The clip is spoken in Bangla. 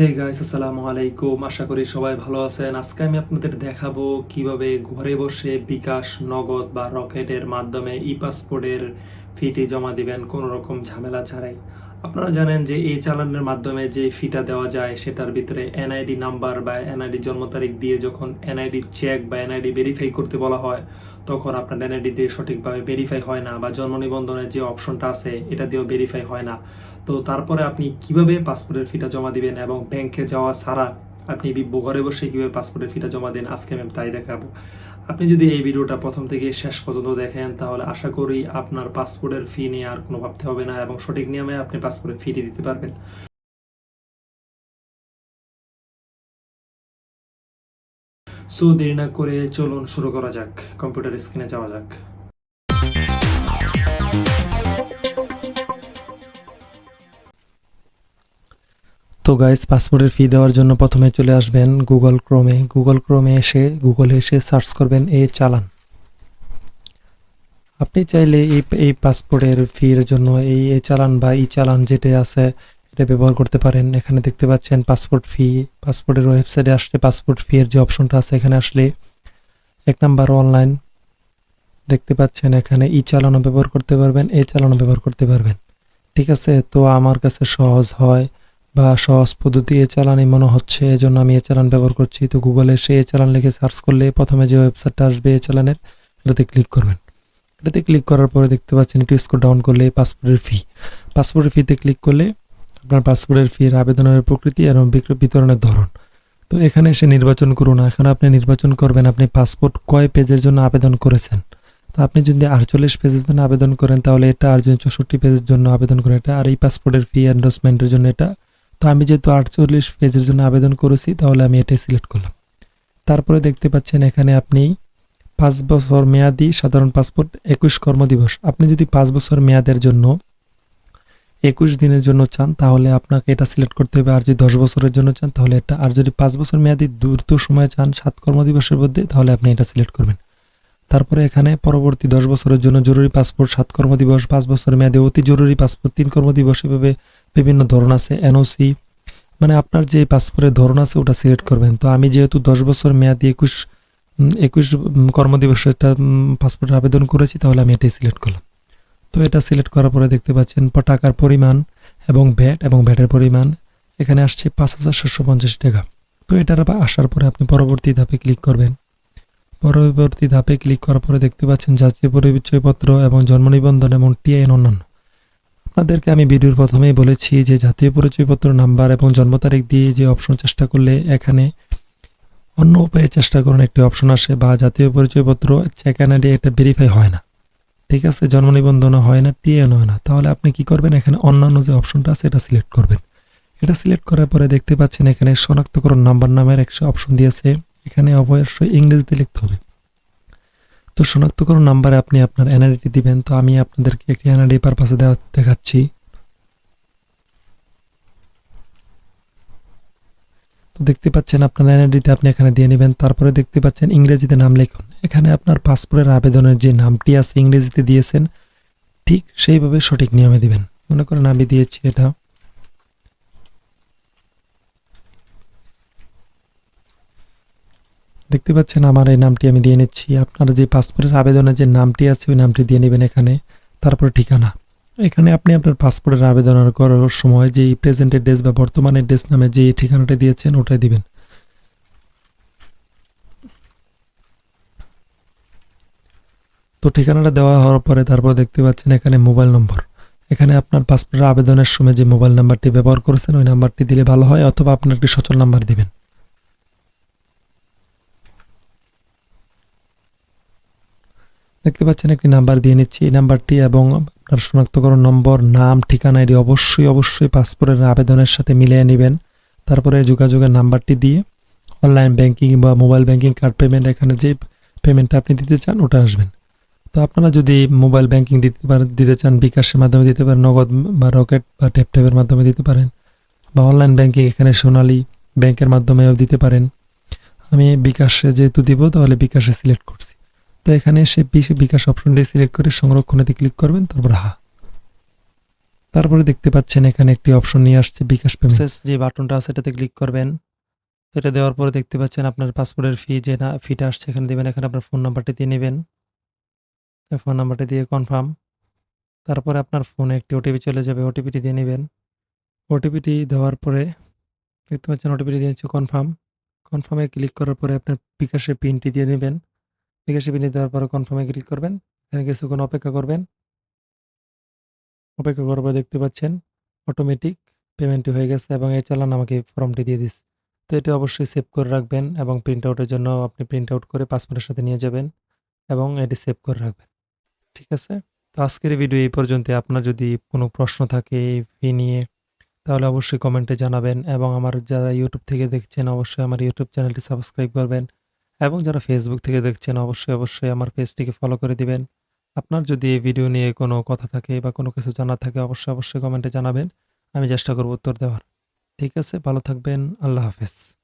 হে গাইস আসসালামু আলাইকুম। আশা করি সবাই ভালো আছেন। আজকে আমি আপনাদের দেখাবো কীভাবে ঘরে বসে বিকাশ, নগদ বা রকেটের মাধ্যমে ই পাসপোর্টের ফিটি জমা দিবেন কোনো রকম ঝামেলা ছাড়াই। আপনারা জানেন যে এই চালানের মাধ্যমে যে ফিটা দেওয়া যায়, সেটার ভিতরে এনআইডি নাম্বার বা এনআইডি জন্ম তারিখ দিয়ে যখন এনআইডি চেক বা এনআইডি ভেরিফাই করতে বলা হয় তখন আপনার এনআইডিটি সঠিকভাবে ভেরিফাই হয় না বা জন্ম নিবন্ধনের যে অপশনটা আছে, এটা দিয়েও ভেরিফাই হয় না। তো তারপরে আপনি কীভাবে পাসপোর্টের ফিটা জমা দিবেন এবং ব্যাংকে যাওয়া ছাড়া আপনি ঘরে বসে কীভাবে পাসপোর্টের ফিটা জমা দেন, আজকে আমি তাই দেখাবো। আপনি যদি এই ভিডিওটা প্রথম থেকে শেষ পর্যন্ত দেখেন, তাহলে আশা করি আপনার পাসপোর্টের ফি নিয়ে আর কোনো ভাবতে হবে না এবং সঠিক নিয়মে আপনি পাসপোর্টের ফিটি দিতে পারবেন। সো দেরি না করে চলুন শুরু করা যাক। কম্পিউটার স্ক্রিনে যাওয়া যাক। তো গাইজ পাসপোর্টের ফি দেওয়ার জন্য প্রথমে চলে আসবেন গুগল ক্রোমে গুগল ক্রোমে এসে গুগলে এসে সার্চ করবেন এ চালান। আপনি চাইলে এই এই পাসপোর্টের ফির জন্য এই এ চালান বা ই চালান যেটা আছে এটা ব্যবহার করতে পারেন। এখানে দেখতে পাচ্ছেন পাসপোর্ট ফি, পাসপোর্টের ওয়েবসাইটে আসলে পাসপোর্ট ফি এর যে অপশনটা আছে, এখানে আসলে এক নাম্বার অনলাইন দেখতে পাচ্ছেন, এখানে ই চালানো ব্যবহার করতে পারবেন, এ চালানো ব্যবহার করতে পারবেন। ঠিক আছে? তো আমার কাছে সহজ হয় বা সহজ পদ্ধতি এ চালানই মনে হচ্ছে, এজন্য আমি এ চালান ব্যবহার করছি। তো গুগলে সে এ চালান লিখে সার্চ করলে প্রথমে যে ওয়েবসাইটটা আসবে এ চালানের এটাতে ক্লিক করবেন। এটাতে ক্লিক করার পরে দেখতে পাচ্ছেন একটু স্কোর ডাউন করলে পাসপোর্টের ফি পাসপোর্টের ফিতে ক্লিক করলে আপনার পাসপোর্টের ফির আবেদনের প্রকৃতি এবং বিতরণের ধরন। তো এখানে এসে নির্বাচন করুন। এখন আপনি নির্বাচন করবেন, আপনি পাসপোর্ট কয় পেজের জন্য আবেদন করেছেন? তো আপনি যদি আটচল্লিশ পেজের জন্য আবেদন করেন, তাহলে এটা আর চৌষট্টি পেজের জন্য আবেদন করেন, এটা আর এই পাসপোর্টের ফি এন্ডোসমেন্টের জন্য এটা। তো আমি যেহেতু আটচল্লিশ পেজের জন্য আবেদন করেছি, তাহলে আমি এটাই সিলেক্ট করলাম। তারপরে দেখতে পাচ্ছেন এখানে আপনি পাঁচ বছর মেয়াদি সাধারণ পাসপোর্ট একুশ কর্মদিবস। আপনি যদি পাঁচ বছর মেয়াদের জন্য একুশ দিনের জন্য চান তাহলে আপনাকে এটা সিলেক্ট করতে হবে। আর যদি দশ বছরের জন্য চান তাহলে এটা আর যদি পাঁচ বছর মেয়াদি দ্রুত সময় চান সাত কর্মদিবসের মধ্যে তাহলে আপনি এটা সিলেক্ট করবেন। তারপরে এখানে পরবর্তী দশ বছরের জন্য জরুরি পাসপোর্ট সাত কর্মদিবস পাঁচ বছর মেয়াদে অতি জরুরি পাসপোর্ট তিন কর্মদিবস এভাবে বিভিন্ন ধরন আছে এনওসি মানে আপনার যে পাসপোর্টের ধরন আছে ওটা সিলেক্ট করবেন। তো আমি যেহেতু দশ বছর মেয়াদি একুশ একুশ উম, কর্মদিবসেরটা পাসপোর্টের আবেদন করেছি তাহলে আমি এটাই সিলেক্ট করলাম। তো এটা সিলেক্ট করার পরে দেখতে পাচ্ছেন টাকার পরিমাণ এবং ভ্যাট এবং ভ্যাটের পরিমাণ। এখানে আসছে পাঁচ হাজার সাতশো পঞ্চাশ টাকা। তো এটার আসার পরে আপনি পরবর্তী ধাপে ক্লিক করবেন। পরবর্তী ধাপে ক্লিক করার পরে দেখতে পাচ্ছেন জাতীয় পরিচয়পত্র এবং জন্ম নিবন্ধন এবং টিআইএন অন্যান্য আপনাদেরকে আমি ভিডিওর প্রথমেই বলেছি যে জাতীয় পরিচয়পত্র নাম্বার এবং জন্ম তারিখ দিয়ে যে অপশন চেষ্টা করলে এখানে অন্য উপায়ে চেষ্টা করুন, একটি অপশন আসে বা জাতীয় পরিচয়পত্র চেক এনআইডি এটা ভেরিফাই হয় না। ঠিক আছে, জন্ম নিবন্ধন হয় না টিএন হয় না। তাহলে আপনি কি করবেন? এখানে অন্যান্য যে অপশনটা আছে, এটা সিলেক্ট করবেন। এটা সিলেক্ট করার পরে দেখতে পাচ্ছেন এখানে শনাক্তকরণ নাম্বার নামের একটা অপশন দিয়েছে। এখানে অবশ্যই ইংরেজিতে লিখতে হবে। তো শনাক্তকরণ নাম্বারে আপনি আপনার এনআইডি দিবেন। তো আমি আপনাদেরকে একটি এনআইডি পারপাসে দেখাচ্ছি। তো দেখতে পাচ্ছেন আপনার এনআইডিতে আপনি এখানে দিয়ে নেবেন। তারপরে দেখতে পাচ্ছেন ইংরেজিতে নাম লিখুন। এখানে আপনার পাসপোর্টের আবেদনের যে নামটি আছে ইংরেজিতে দিয়েছেন, ঠিক সেইভাবে সঠিক নিয়মে দিবেন। মনে করেন আমি দিয়েছি এটা। দেখতে পাচ্ছেন আমার এই নামটি আমি দিয়ে নিচ্ছি। আপনার যে পাসপোর্টের আবেদনের যে নামটি আছে, ওই নামটি দিয়ে নেবেন এখানে। তারপরে ঠিকানা। এখানে আপনি আপনার পাসপোর্টের আবেদন করার সময় যে প্রেজেন্টের ডেস বা বর্তমানের ডেস নামে যে ঠিকানাটা দিয়েছেন, ওটাই দিবেন। তো ঠিকানাটা দেওয়া হওয়ার পরে তারপর দেখতে পাচ্ছেন এখানে মোবাইল নম্বর। এখানে আপনার পাসপোর্টের আবেদনের সময় যে মোবাইল নাম্বারটি ব্যবহার করেছেন, ওই নাম্বারটি দিলে ভালো হয় অথবা আপনার একটি সচল নাম্বার দিবেন। দেখতে পাচ্ছেন একটি নাম্বার দিয়ে নিচ্ছি। এই নাম্বারটি এবং আপনার শনাক্তকরণ নম্বর, নাম, ঠিকানা, এটি অবশ্যই অবশ্যই পাসপোর্টের আবেদনের সাথে মিলিয়ে নেবেন। তারপরে যোগাযোগের নাম্বারটি দিয়ে অনলাইন ব্যাংকিং বা মোবাইল ব্যাংকিং কার্ড পেমেন্ট, এখানে যে পেমেন্টটা আপনি দিতে চান, ওটা আসবেন। তো আপনারা যদি মোবাইল ব্যাংকিং দিতে পারেন, দিতে চান, বিকাশের মাধ্যমে দিতে পারেন, নগদ বা রকেট বা ট্যাপ ট্যাপের মাধ্যমে দিতে পারেন, বা অনলাইন ব্যাংকিং এখানে সোনালী ব্যাংকের মাধ্যমেও দিতে পারেন। আমি বিকাশে যেহেতু দিব, তাহলে বিকাশে সিলেক্ট করছি। তো এখানে বিশ- বিকাশ অপশনটি সিলেক্ট করে সংরক্ষণেতে ক্লিক করবেন, তারপর হা। তারপরে দেখতে পাচ্ছেন এখানে একটি অপশন নিয়ে আসছে বিকাশ পেমেন্ট যে বাটনটা আছে, এটাতে ক্লিক করবেন। এটা দেওয়ার পরে দেখতে পাচ্ছেন আপনার পাসপোর্টের ফি যে না ফিটা আসছে, এখানে দেবেন। এখানে আপনার ফোন নাম্বারটি দিয়ে নেবেন। ফোন নাম্বারটি দিয়ে কনফার্ম তারপরে আপনার ফোনে একটি ওটিপি চলে যাবে ওটিপিটি দিয়ে নেবেন। ওটিপিটি দেওয়ার পরে দেখতে পাচ্ছেন ওটিপিটি দিয়ে কনফার্ম কনফার্মে ক্লিক করার পরে আপনার বিকাশের পিনটি দিয়ে নেবেন। বিকাশের পিনটি দেওয়ার পরে কনফার্মে ক্লিক করবেন। এখানে কিছুক্ষণ অপেক্ষা করবেন। অপেক্ষা পরে দেখতে পাচ্ছেন অটোমেটিক পেমেন্টটি হয়ে গেছে এবং এই চালান আমাকে ফর্মটি দিয়ে দিস তো এটি অবশ্যই সেভ করে রাখবেন এবং প্রিন্ট আউটের জন্য আপনি প্রিন্ট আউট করে পাসপোর্টের সাথে নিয়ে যাবেন এবং এটি সেভ করে রাখবেন। ঠিক আছে? তো আজকের ভিডিও এই পর্যন্ত আপনার যদি কোনো প্রশ্ন থাকে ফি নিয়ে, তাহলে অবশ্যই কমেন্টে জানাবেন এবং আমার যারা ইউটিউব থেকে দেখছেন, অবশ্যই আমার ইউটিউব চ্যানেলটি সাবস্ক্রাইব করবেন এবং যারা ফেসবুক থেকে দেখছেন, অবশ্যই অবশ্যই আমার পেজটিকে ফলো করে দিবেন। আপনার যদি এই ভিডিও নিয়ে কোনো কথা থাকে বা কোনো কিছু জানার থাকে, অবশ্যই অবশ্যই কমেন্টে জানাবেন। আমি চেষ্টা করব উত্তর দেওয়ার। ঠিক আছে? ভালো থাকবেন। আল্লাহ হাফেজ।